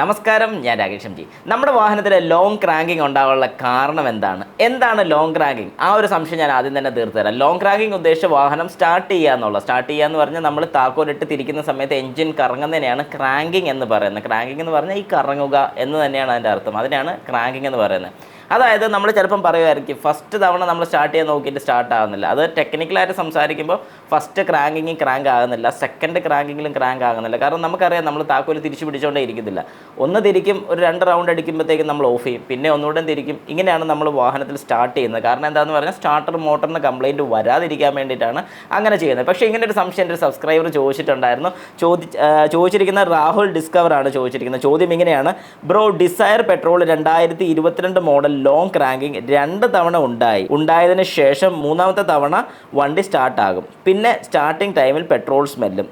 നമസ്കാരം ഞാൻ രാകേഷ് ജി. നമ്മുടെ വാഹനത്തിൽ ലോങ് ക്രാങ്കിങ് ഉണ്ടാകാനുള്ള കാരണം എന്താണ്? എന്താണ് ലോങ് ക്രാങ്കിങ് ആ ഒരു സംശയം ഞാൻ ആദ്യം തന്നെ തീർത്തുതരാം ലോങ് ക്രാങ്കിങ് ഉദ്ദേശിച്ച വാഹനം സ്റ്റാർട്ട് ചെയ്യുക എന്നുള്ള സ്റ്റാർട്ട് ചെയ്യുക എന്ന് പറഞ്ഞാൽ നമ്മൾ താക്കോലിട്ട് തിരിക്കുന്ന സമയത്ത് എഞ്ചിൻ കറങ്ങുന്നതിനെയാണ് ക്രാങ്കിങ് എന്ന് പറയുന്നത്. ക്രാങ്കിങ് എന്ന് പറഞ്ഞാൽ ഈ കറങ്ങുക എന്ന് തന്നെയാണ് അതിന്റെ അർത്ഥം. അതിനാണ് ക്രാങ്കിങ് എന്ന് പറയുന്നത്. അതായത് നമ്മൾ ചിലപ്പം പറയുമായിരിക്കും ഫസ്റ്റ് തവണ നമ്മൾ സ്റ്റാർട്ട് ചെയ്യാൻ നോക്കിയിട്ട് സ്റ്റാർട്ട് ആകുന്നില്ല അത് ടെക്നിക്കലായിട്ട് സംസാരിക്കുമ്പോൾ ഫസ്റ്റ് ക്രാങ്കിങ്ങും ക്രാങ്ക് ആകുന്നില്ല. സെക്കൻഡ് ക്രാങ്കിങ്ങിലും ക്രാങ്ക് ആകുന്നില്ല. കാരണം നമുക്കറിയാം നമ്മൾ താക്കോൽ തിരിച്ചു പിടിച്ചുകൊണ്ടേ ഇരിക്കുന്നില്ല ഒന്ന് തിരിക്കും ഒരു രണ്ട് റൗണ്ട് അടിക്കുമ്പോഴത്തേക്കും നമ്മൾ ഓഫ് ചെയ്യും. പിന്നെ ഒന്നുകൂടെ തിരിക്കും? ഇങ്ങനെയാണ് നമ്മൾ വാഹനത്തിൽ സ്റ്റാർട്ട് ചെയ്യുന്നത്. കാരണം എന്താണെന്ന് പറഞ്ഞാൽ സ്റ്റാർട്ടർ മോട്ടറിന് കംപ്ലയിന്റ് വരാതിരിക്കാൻ വേണ്ടിയിട്ടാണ് അങ്ങനെ ചെയ്യുന്നത്. പക്ഷേ ഇങ്ങനെ ഒരു സംശയം എന്റെ സബ്സ്ക്രൈബർ ചോദിച്ചിട്ടുണ്ടായിരുന്നു. ചോദി ചോദിച്ചിരിക്കുന്ന രാഹുൽ ഡിസ്കവർ ആണ് ചോദിച്ചിരിക്കുന്നത്. ചോദ്യം ഇങ്ങനെയാണ്. ബ്രോ ഡിസയർ പെട്രോൾ രണ്ടായിരത്തി ഇരുപത്തിരണ്ട് മോഡൽ ലോങ് ക്രാങ്കിങ് രണ്ട് തവണ ഉണ്ടായി. ഉണ്ടായതിന് ശേഷം മൂന്നാമത്തെ തവണ വണ്ടി സ്റ്റാർട്ടാകും പിന്നെ സ്റ്റാർട്ടിങ് ടൈമിൽ പെട്രോൾ സ്മെല്ലും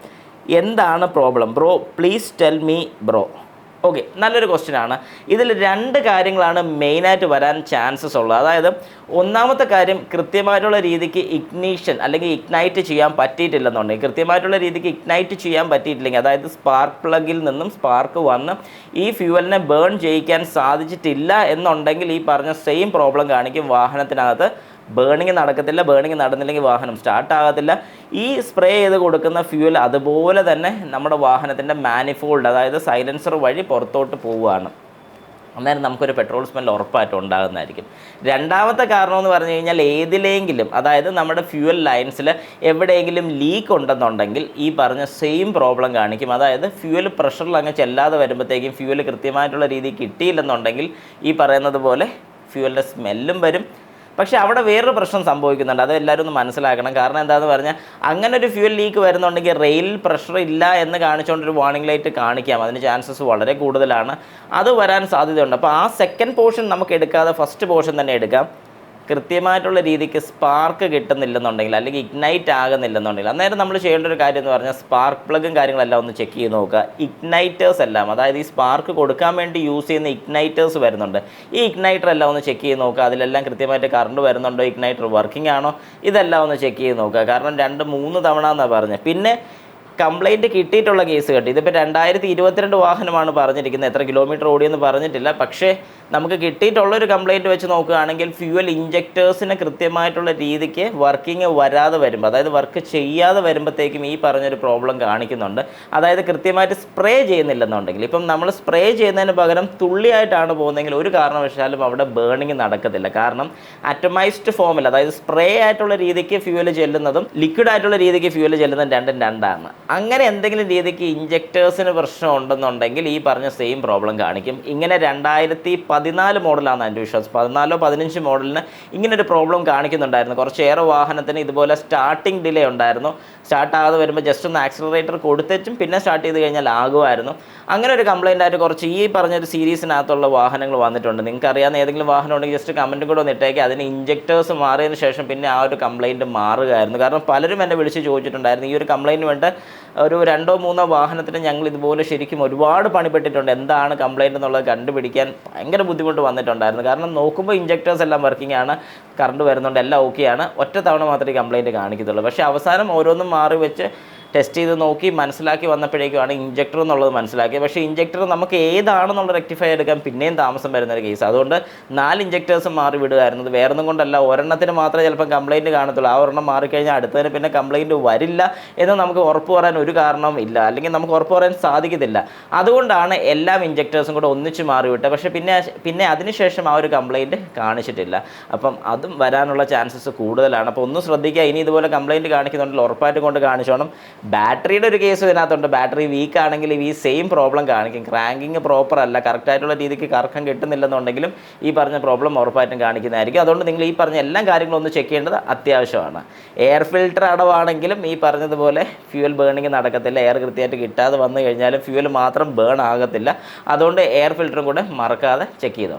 എന്താണ് problem bro please tell me bro okay നല്ലൊരു ക്വസ്റ്റ്യൻ ആണ്. ഇതിൽ രണ്ട് കാര്യങ്ങളാണ് മെയിനായിട്ട് വരാൻ ചാൻസസ് ഉള്ളത്. അതായത് ഒന്നാമത്തെ കാര്യം കൃത്യമായിട്ടുള്ള രീതിക്ക് ഇഗ്നീഷൻ അല്ലെങ്കിൽ ഇഗ്നൈറ്റ് ചെയ്യാൻ പറ്റിയിട്ടില്ലെന്നുണ്ടെങ്കിൽ കൃത്യമായിട്ടുള്ള രീതിക്ക് ഇഗ്നൈറ്റ് ചെയ്യാൻ പറ്റിയിട്ടില്ലെങ്കിൽ അതായത് സ്പാർക്ക് പ്ലഗിൽ നിന്നും സ്പാർക്ക് വന്ന് ഈ ഫ്യൂവലിനെ ബേൺ ചെയ്യിക്കാൻ സാധിച്ചിട്ടില്ല എന്നുണ്ടെങ്കിൽ ഈ പറഞ്ഞ സെയിം പ്രോബ്ലം കാണിക്കും വാഹനത്തിനകത്ത്. ബേണിങ് നടക്കത്തില്ല ബേണിങ് നടന്നില്ലെങ്കിൽ വാഹനം സ്റ്റാർട്ട് ആകത്തില്ല. ഈ സ്പ്രേ ചെയ്ത് കൊടുക്കുന്ന ഫ്യൂവൽ അതുപോലെ തന്നെ നമ്മുടെ വാഹനത്തിന്റെ മാനിഫോൾഡ് അതായത് സൈലൻസർ വഴി പുറത്തോട്ട് പോവുകയാണ്. അന്നേരം നമുക്കൊരു പെട്രോൾ സ്മെൽ ഉറപ്പായിട്ടും ഉണ്ടാകുന്നതായിരിക്കും. രണ്ടാമത്തെ കാരണം എന്ന് പറഞ്ഞു കഴിഞ്ഞാൽ ഏതിലെങ്കിലും അതായത് നമ്മുടെ ഫ്യൂവൽ ലൈൻസിൽ എവിടെയെങ്കിലും ലീക്ക് ഉണ്ടെന്നുണ്ടെങ്കിൽ ഈ പറഞ്ഞ സെയിം പ്രോബ്ലം കാണിക്കും. അതായത് ഫ്യൂവൽ പ്രഷറിൽ അങ്ങ് ചെല്ലാതെ വരുമ്പോഴത്തേക്കും ഫ്യൂവൽ കൃത്യമായിട്ടുള്ള രീതിയിൽ കിട്ടിയില്ലെന്നുണ്ടെങ്കിൽ ഈ പറയുന്നത് പോലെ ഫ്യൂവലിന്റെ സ്മെല്ലും വരും. പക്ഷേ അവിടെ വേറൊരു പ്രശ്നം സംഭവിക്കുന്നുണ്ട്. അത് എല്ലാവരും ഒന്ന് മനസ്സിലാക്കണം. കാരണം എന്താണെന്ന് പറഞ്ഞാൽ അങ്ങനെ ഒരു ഫ്യൂൽ ലീക്ക് വരുന്നുണ്ടെങ്കിൽ റെയിൽ പ്രഷർ ഇല്ല എന്ന് കാണിച്ചുകൊണ്ട് ഒരു വാർണിംഗ് ലൈറ്റ് കാണിക്കാം. അതിന് ചാൻസസ് വളരെ കൂടുതലാണ്. അത് വരാൻ സാധ്യതയുണ്ട്. അപ്പോൾ ആ സെക്കൻഡ് പോർഷൻ നമുക്ക് എടുക്കാതെ ഫസ്റ്റ് പോർഷൻ തന്നെ എടുക്കാം. കൃത്യമായിട്ടുള്ള രീതിക്ക് സ്പാർക്ക് കിട്ടുന്നില്ലെന്നുണ്ടെങ്കിൽ അല്ലെങ്കിൽ ഇഗ്നൈറ്റ് ആകുന്നില്ലെന്നുണ്ടെങ്കിൽ അന്നേരം നമ്മൾ ചെയ്യേണ്ട ഒരു കാര്യം എന്ന് പറഞ്ഞാൽ സ്പാർക്ക് പ്ലഗും കാര്യങ്ങളെല്ലാം ഒന്ന് ചെക്ക് ചെയ്ത് നോക്കുക. ഇഗ്നൈറ്റേഴ്സ് എല്ലാം അതായത് ഈ സ്പാർക്ക് കൊടുക്കാൻ വേണ്ടി യൂസ് ചെയ്യുന്ന ഇഗ്നൈറ്റേഴ്സ് വരുന്നുണ്ട്. ഈ ഇഗ്നൈറ്റർ എല്ലാം ഒന്ന് ചെക്ക് ചെയ്ത് നോക്കുക. അതിലെല്ലാം കൃത്യമായിട്ട് കറണ്ട് വരുന്നുണ്ടോ? ഇഗ്നൈറ്റർ വർക്കിംഗ് ആണോ? ഇതെല്ലാം ഒന്ന് ചെക്ക് ചെയ്ത് നോക്കുക. കാരണം രണ്ട് മൂന്ന് തവണ എന്നാണ് പറഞ്ഞത്. പിന്നെ കംപ്ലൈന്റ് കിട്ടിയിട്ടുള്ള കേസ് കേട്ടോ ഇതിപ്പോൾ രണ്ടായിരത്തി ഇരുപത്തിരണ്ട് വാഹനമാണ് പറഞ്ഞിരിക്കുന്നത്. എത്ര കിലോമീറ്റർ ഓടിയെന്ന് പറഞ്ഞിട്ടില്ല. പക്ഷേ നമുക്ക് കിട്ടിയിട്ടുള്ളൊരു കംപ്ലൈന്റ് വെച്ച് നോക്കുകയാണെങ്കിൽ ഫ്യൂവൽ ഇഞ്ചക്ടേഴ്സിന് കൃത്യമായിട്ടുള്ള രീതിക്ക് വർക്കിംഗ് വരാതെ വരുമ്പോൾ അതായത് വർക്ക് ചെയ്യാതെ വരുമ്പോഴത്തേക്കും ഈ പറഞ്ഞൊരു പ്രോബ്ലം കാണിക്കുന്നുണ്ട്. അതായത് കൃത്യമായിട്ട് സ്പ്രേ ചെയ്യുന്നില്ലെന്നുണ്ടെങ്കിൽ ഇപ്പം നമ്മൾ സ്പ്രേ ചെയ്യുന്നതിന് പകരം തുള്ളിയായിട്ടാണ് പോകുന്നതെങ്കിൽ ഒരു കാരണവശാലും അവിടെ ബേണിംഗ് നടക്കത്തില്ല. കാരണം അറ്റമൈസ്ഡ് ഫോമിൽ അതായത് സ്പ്രേ ആയിട്ടുള്ള രീതിക്ക് ഫ്യൂവൽ ചെല്ലുന്നതും ലിക്വിഡ് ആയിട്ടുള്ള രീതിക്ക് ഫ്യൂവൽ ചെല്ലുന്നതും രണ്ടും രണ്ടാണ്. അങ്ങനെ എന്തെങ്കിലും രീതിക്ക് ഇഞ്ചക്ടേഴ്സിന് പ്രശ്നം ഉണ്ടെന്നുണ്ടെങ്കിൽ ഈ പറഞ്ഞ സെയിം പ്രോബ്ലം കാണിക്കും. ഇങ്ങനെ രണ്ടായിരത്തി പതിനാല് മോഡലാണ് എന്റെ വിശ്വാസം. പതിനാലോ പതിനഞ്ച് മോഡലിന് ഇങ്ങനെ ഒരു പ്രോബ്ലം കാണിക്കുന്നുണ്ടായിരുന്നു കുറച്ചേറെ വാഹനത്തിന് ഇതുപോലെ സ്റ്റാർട്ടിംഗ് ഡിലേ ഉണ്ടായിരുന്നു. സ്റ്റാർട്ട് ആകാതെ വരുമ്പോൾ ജസ്റ്റ് ഒന്ന് ആക്സിലറേറ്റർ കൊടുത്തേച്ചും പിന്നെ സ്റ്റാർട്ട് ചെയ്ത് കഴിഞ്ഞാൽ ആകുമായിരുന്നു. അങ്ങനെ ഒരു കംപ്ലൈന്റ് ആയിട്ട് കുറച്ച് ഈ പറഞ്ഞൊരു സീരീസിനകത്തുള്ള വാഹനങ്ങൾ വന്നിട്ടുണ്ട്. നിങ്ങൾക്ക് അറിയാവുന്ന ഏതെങ്കിലും വാഹനം ഉണ്ടെങ്കിൽ ജസ്റ്റ് കമന്റും കൂടെ ഒന്ന് ഇട്ടേക്ക്. അതിന് ഇഞ്ചക്ടേഴ്സ് മാറിയതിന് ശേഷം പിന്നെ ആ ഒരു കംപ്ലൈന്റ് മാറുകയായിരുന്നു. കാരണം പലരും എന്നെ വിളിച്ച് ചോദിച്ചിട്ടുണ്ടായിരുന്നു. ഈ ഒരു കംപ്ലൈന്റ് വേണ്ട ഒരു രണ്ടോ മൂന്നോ വാഹനത്തിന് ഞങ്ങൾ ഇതുപോലെ ശരിക്കും ഒരുപാട് പണിപ്പെട്ടിട്ടുണ്ട്. എന്താണ് കംപ്ലൈന്റ് എന്നുള്ളത് കണ്ടുപിടിക്കാൻ ഭയങ്കര ബുദ്ധിമുട്ട് വന്നിട്ടുണ്ടായിരുന്നു. കാരണം നോക്കുമ്പോൾ ഇഞ്ചക്ടേഴ്സ് എല്ലാം വർക്കിംഗ് ആണ് കറണ്ട് വരുന്നുണ്ട് എല്ലാം ഓക്കെയാണ് ഒറ്റ തവണ മാത്രമേ കംപ്ലൈന്റ് കാണിക്കത്തുള്ളൂ. പക്ഷേ അവസാനം ഓരോന്നും മാറി വെച്ച് ടെസ്റ്റ് ചെയ്ത് നോക്കി മനസ്സിലാക്കി വന്നപ്പോഴേക്കുമാണ് ഇഞ്ചക്ടർ എന്നുള്ളത് മനസ്സിലാക്കിയത്. പക്ഷേ ഇഞ്ചക്ടർ നമുക്ക് ഏതാണെന്നുള്ള റെക്ടിഫൈ എടുക്കാൻ പിന്നെയും താമസം വരുന്ന ഒരു കേസ് അതുകൊണ്ട് നാല് ഇഞ്ചക്ടേഴ്സ് മാറി വിടുകയായിരുന്നത് വേറൊന്നും കൊണ്ടല്ല. ഒരെണ്ണത്തിന് മാത്രമേ ചിലപ്പം കംപ്ലയിന്റ് കാണത്തുള്ളൂ. ആ ഒരെണ്ണം മാറിക്കഴിഞ്ഞാൽ അടുത്തതിന് പിന്നെ കംപ്ലയിന്റ് വരില്ല എന്ന് നമുക്ക് ഉറപ്പ് പറയാൻ ഒരു കാരണവും ഇല്ല. അല്ലെങ്കിൽ നമുക്ക് ഉറപ്പ് പറയാൻ സാധിക്കത്തില്ല. അതുകൊണ്ടാണ് എല്ലാ ഇഞ്ചക്ടേഴ്സും കൂടെ ഒന്നിച്ച് മാറി വിട്ടത് പക്ഷേ പിന്നെ പിന്നെ അതിനുശേഷം ആ ഒരു കംപ്ലയിന്റ് കാണിച്ചിട്ടില്ല. അപ്പം അതും വരാനുള്ള ചാൻസസ് കൂടുതലാണ്. അപ്പോൾ ഒന്നും ശ്രദ്ധിക്കുക. ഇനി ഇതുപോലെ കംപ്ലയിന്റ് കാണിക്കുന്നുണ്ടെങ്കിൽ ഉറപ്പായിട്ടും കൊണ്ട് കാണിച്ചോണം. ബാറ്ററിയുടെ ഒരു കേസ് ഇതിനകത്തുണ്ട്. ബാറ്ററി വീക്ക് ആണെങ്കിൽ ഈ സെയിം പ്രോബ്ലം കാണിക്കും. ക്രാങ്കിങ് പ്രോപ്പർ അല്ല. കറക്റ്റായിട്ടുള്ള രീതിക്ക് കറക്കം കിട്ടുന്നില്ലെന്നുണ്ടെങ്കിലും ഈ പറഞ്ഞ പ്രോബ്ലം ഉറപ്പായിട്ടും കാണിക്കുന്നതായിരിക്കും. അതുകൊണ്ട് നിങ്ങൾ ഈ പറഞ്ഞ എല്ലാ കാര്യങ്ങളും ഒന്ന് ചെക്ക് ചെയ്യേണ്ടത് അത്യാവശ്യമാണ്. എയർ ഫിൽറ്റർ അടവാണെങ്കിലും ഈ പറഞ്ഞതുപോലെ ഫ്യൂൽ ബേണിംഗ് നടക്കത്തില്ല. എയർ കൃത്യമായിട്ട് കിട്ടാതെ വന്നു കഴിഞ്ഞാലും ഫ്യൂൽ മാത്രം ബേൺ ആകത്തില്ല. അതുകൊണ്ട് എയർ ഫിൽറ്ററും കൂടെ മറക്കാതെ ചെക്ക് ചെയ്തോ